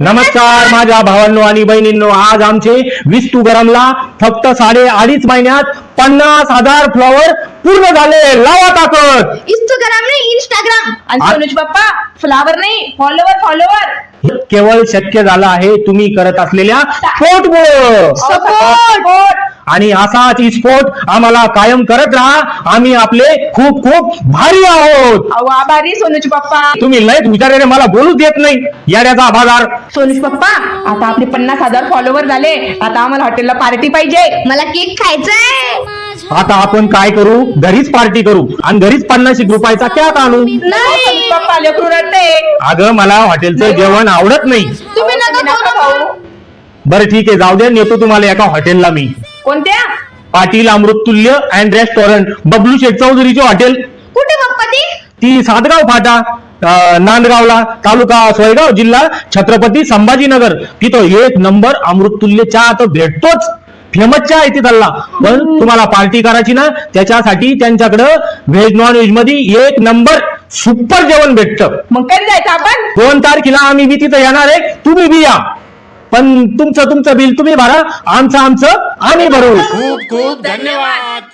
नमस्कार माझ्या भावांनो आणि बहिणींनो आज आमचे विस्तू गरमला फक्त साडे अडीच महिन्यात पन्नास हजार फ्लॉवर पूर्ण झाले. लावा ताकद. इंस्टाग्राम नाही इंस्टाग्राम आणि आ- सोनूज बाप्पा फ्लावर नाही फॉलोवर फॉलोवर केवळ शक्य झालं आहे तुम्ही करत असलेल्या स्पोर्टमुळं सपोर्ट आणि असाच स्पोर्ट आम्हाला कायम करत राहा. आम्ही आपले खूप खूप भारी आहोत. अहो आभारी सोनूज बाप्पा तुम्ही लयच विचाराने मला बोलूच देत नाही. याड्याचा बाजार. सोनूज बाप्पा आता आपले पन्नास हजार फॉलोवर झाले. आता आम्हाला हॉटेलला पार्टी पाहिजे. मला केक खायचा आहे आता आपण काय करू? घरीच पार्टी करू. आणि घरीच पन्नास एक रुपयाचा कॅक आणू. नाही. सोनूज बाप्पा लेकरू रडते. अगं मला हॉटेलचं जेवण आवडत नाही. तुम्ही नका. खाऊ. बरं ठीक आहे. जाऊ द्या नेतो तुम्हाला एका हॉटेलला मी. कोणत्या? पाटील अमृततुल्य अँड रेस्टॉरंट बबलू शेठ चौधरीचे हॉटेल. कुठे पप्पा ती ती सातगाव फाटा अं, नांदगावला तालुका सोयगाव जिल्हा छत्रपती संभाजीनगर. तिथं एक नंबर अमृततुल्य चहा तर भेटतोच. फेमस चहा आहे तिथला पण तुम्हाला पार्टी करायची ना त्याच्यासाठी त्यांच्याकडं व्हेज नॉन व्हेजमध्ये एक नंबर सुपर जेवण भेटतं. मग कधी जायचं आपण? दोन तारखेला आम्ही बी तिथं येणार आहे. तुम्ही बी या. पण तुमचं तुमचं बिल तुम्ही भरा आमचं आमचं आम्ही भरू. खूप खूप धन्यवाद.